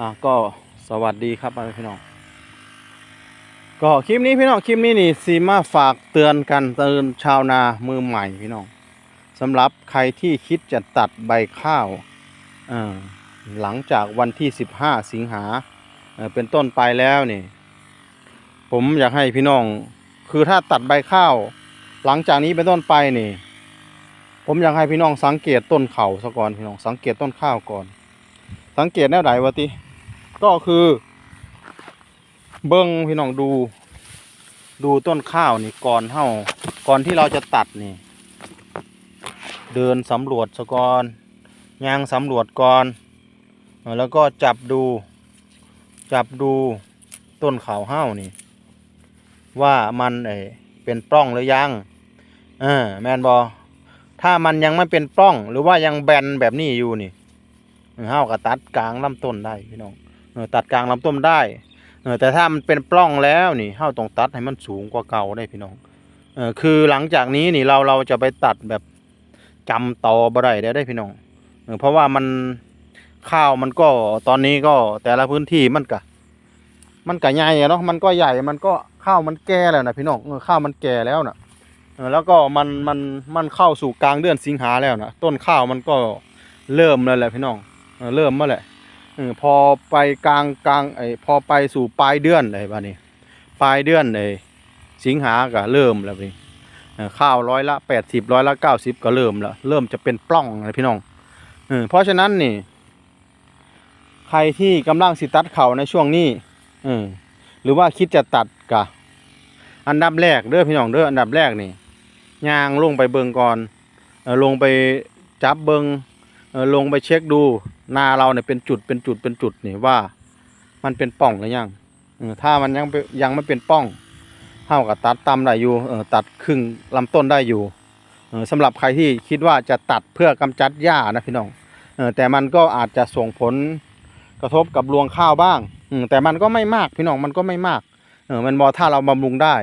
อะก็สวัสดีครับพี่น้อง ก็คลิปนี้พี่น้องคลิปนี้นี่ซีมาฝากเตือนกันเตือนชาวนามือใหม่พี่น้องสำหรับใครที่คิดจะตัดใบข้าวอ่อหลังจากวันที่ 15 สิงหาเอ่อเป็นต้นไปแล้วนี่ ผมอยากให้พี่น้อง คือถ้าตัดใบข้าว หลังจากนี้เป็นต้นไปนี่ ผมอยากให้พี่น้องสังเกตต้นเข่าซะก่อนพี่น้องสังเกตต้นข้าวก่อน สังเกตแนวไหนวะติ ก็คือ เบิ้งพี่น้องดู ดูต้นข้าวนี่ก่อนเฮาก่อนที่เราจะตัดนี่ เดินสำรวจซะก่อนยางสำรวจก่อนแล้วก็จับดู จับดูต้นขาวเฮานี่ ว่ามันเอเป็นปล้องหรือยังเออแมนบอถ้ามันยังไม่เป็นปล้องหรือว่ายังแบนแบบนี้อยู่นี่เออเฮาก็ตัดกลางลำต้นได้พี่น้อง ตัดกลางลำต้นได้เอแต่ถ้ามันเป็นปล้องแล้วนี่เฮาต้องตัดให้มันสูงกว่าเก่าได้พี่น้องเอคือหลังจากนี้นี่เราเราจะไปตัดแบบจำต่อบ่ได้ได้ได้พี่น้องเอเพราะว่ามันข้าวมันก็ตอนนี้ก็แต่ละพื้นที่มันก็มันก็ใหญ่เนาะมันก็ใหญ่มันก็ข้าวมันแก่แล้วนะพี่น้องเอข้าวมันแก่แล้วนะเอแล้วก็มันมันมันเข้าสู่กลางเดือนสิงหาแล้วนะต้นข้าวมันก็เริ่มแล้วแหละพี่น้องเริ่มมาแหละ ออพอไปกลางกลางไอ้พอไปสู่ปลายเดือนไอ้บ้านี้ปลายเดือนไอ้สิงหาก็เริ่มแล้วพี่ข้าวร้อยละแปดสิบร้อยละเก้าสิบก็เริ่มแล้วเริ่มจะเป็นปล้องเลยพี่น้องเออเพราะฉะนั้นนี่ ใครที่กำลังสิตัดเข่าในช่วงนี้เออหรือว่าคิดจะตัดกะอันดับแรกเด้อพี่น้องเด้ออันดับแรกนี่ยางลงไปเบิงก่อนเออลงไปจับเบิง ลงไปเช็คดูนาเราเนี่ยเป็นจุดเป็นจุดเป็นจุดนี่ว่ามันเป็นป่องหรือยังถ้ามันยังยังไม่เป็นป่องเท่ากับตัดตำได้อยู่ตัดครึ่งลำต้นได้อยู่เออสำหรับใครที่คิดว่าจะตัดเพื่อกำจัดหญ้านะพี่น้องแต่มันก็อาจจะส่งผลกระทบกับรวงข้าวบ้างแต่มันก็ไม่มากพี่น้องมันก็ไม่มากมันบอถ้าเราบำรุงได้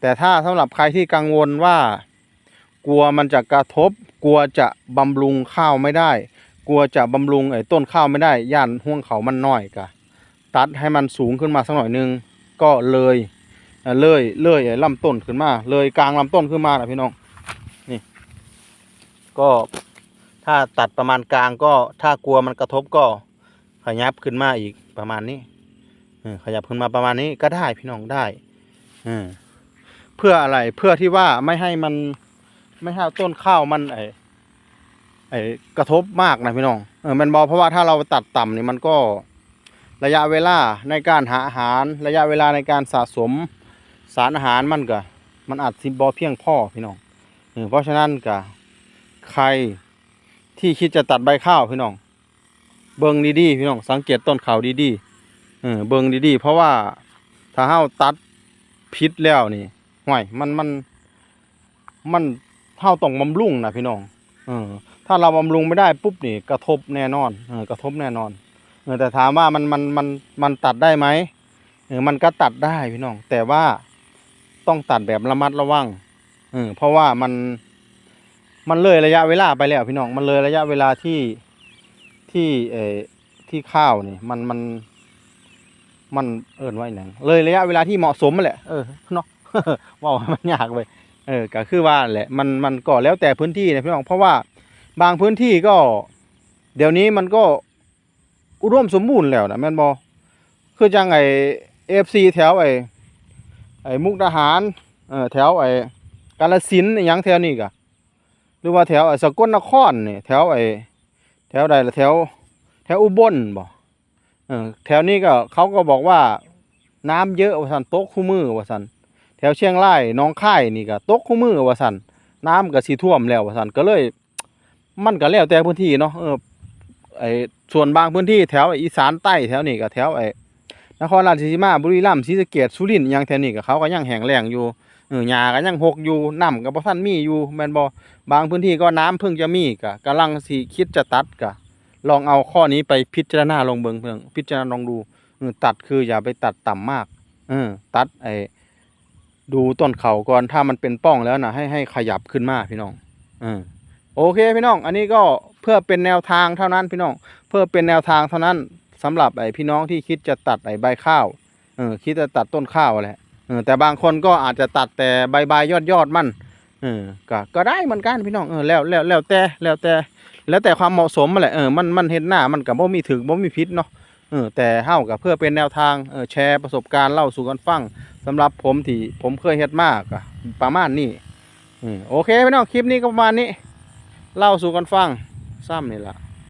แต่ถ้าสำหรับใครที่กังวลว่า กลัวมันจะกระทบ กลัวจะบำรุงข้าวไม่ได้ กลัวจะบำรุงไอ้ต้นข้าวไม่ได้ ย่านห่วงเขามันน้อยกะตัดให้มันสูงขึ้นมาสักหน่อยนึงก็เลยเลยเลยไอ้ลำต้นขึ้นมา เลยกลางลำต้นขึ้นมานะพี่น้องนี่ ก็ถ้าตัดประมาณกลางก็ถ้ากลัวมันกระทบก็ขยับขึ้นมาอีกประมาณนี้ขยับขึ้นมาประมาณนี้ก็ได้พี่น้องได้เพื่ออะไรเพื่อที่ว่าไม่ให้มัน ไม่ให้ต้นข้าวมันไอไอ้กระทบมากนะพี่น้องเออมันบอเพราะว่าถ้าเราตัดต่ำนี่มันก็ระยะเวลาในการหาอาหารระยะเวลาในการสะสมสารอาหารมันก็มันอาจสิบอเพียงพ่อพี่น้องเออเพราะฉะนั้นก็ใครที่คิดจะตัดใบข้าวพี่น้อง เบิ่งดีๆพี่น้องสังเกตต้นข้าวดีๆเออเบิ่งดีๆ เพราะว่าถ้าเฮาตัดพิษแล้วนี่ห่วยมันมันมัน เฮาต้องบำรุงนะพี่น้องเออถ้าเราบำรุงไม่ได้ปุ๊บนี่กระทบแน่นอนเออกระทบแน่นอนเออแต่ถามว่ามันมันมันมันตัดได้ไหมเออมันก็ตัดได้พี่น้อง แต่ว่าต้องตัดแบบระมัดระวังเออเพราะว่ามันมันเลยระยะเวลาไปแล้วพี่น้องมันเลยระยะเวลาที่ที่เออที่ข้าวนี่มันมันมันเอินไว้หนังเลยระยะเวลาที่เหมาะสมมาแหละเออเนาะว่ามันยากไป เออก็คือว่าแหละมันมันก็แล้วแต่พื้นที่นะพี่น้องเพราะว่าบางพื้นที่ก็ เดี๋ยวนี้มันก็อุดมสมบูรณ์แล้วนะแม่นบอคือจังไอเอฟซีแถวไอไอมุกดาหารเออแถวไอกาลสินอหยังแถวนี้กะหรือว่าแถวไอสกลนครนี่แถวไอแถวใดละแถว แถวอุบลบ่เออแถวนี้ก็เขาก็บอกว่าน้ำเยอะว่าสันโตกคู่มือว่าสัน แถวเชียงรายน้องค่ายนี่ก็ตกคู่มือว่าสันน้ำก็สีท่วมแล้วว่าสันก็เลย มันก็แล้วแต่พื้นที่เนาะเออไอส่วนบางพื้นที่แถวอีสานใต้แถวนี้ก็แถวไอนครราชสีมาบุรีรัมย์ศรีสะเกษสุรินทร์ยังแถวนี้ก็เขาก็ยังแห้งแล้งอยู่เออหญ้าก็ยังหกอยู่น้ำก็บ่ทันมีอยู่แม่นบ่บางพื้นที่ก็น้ำเพิ่งจะมีก็กำลังสิคิดจะตัดก็ลองเอาข้อนี้ไปพิจารณาลองเบิงเพิ่งพิจารณาลองดูตัดคืออย่าไปตัดต่ำมากเออตัดไอ ดูต้นเขาก่อนถ้ามันเป็นป้องแล้วนะให้ให้ขยับขึ้นมาพี่น้องอโอเคพี่น้อง อันนี้ก็เพื่อเป็นแนวทางเท่านั้นพี่น้อง เพื่อเป็นแนวทางเท่านั้นสสำหรับไอ้พี่น้องที่คิดจะตัดไอ้ใบข้าวเออคิดจะตัดต้นข้าวแหละเออแต่บางคนก็อาจจะตัดแต่ใบใบยอดยอดมันเออก็ก็ได้เหมือนกันพี่น้องเออแล้วแล้วแล้วแต่แล้วแต่แล้วแต่ความเหมาะสมมาแหละเออมันมันเห็นหน้ามันกับบ่มีถึงบ่มีพิษเนาะเออแต่เฮากับเพื่อเป็นแนวทางเออแชร์ประสบการณ์เล่าสู่กันฟัง สำหรับผมที่ผมเคยเฮ็ดมากอะประมาณนี้อืโอเคพี่น้องคลิปนี้ก็ประมาณนี้ เล่าสู่กันฟังซ้ำนี่ละ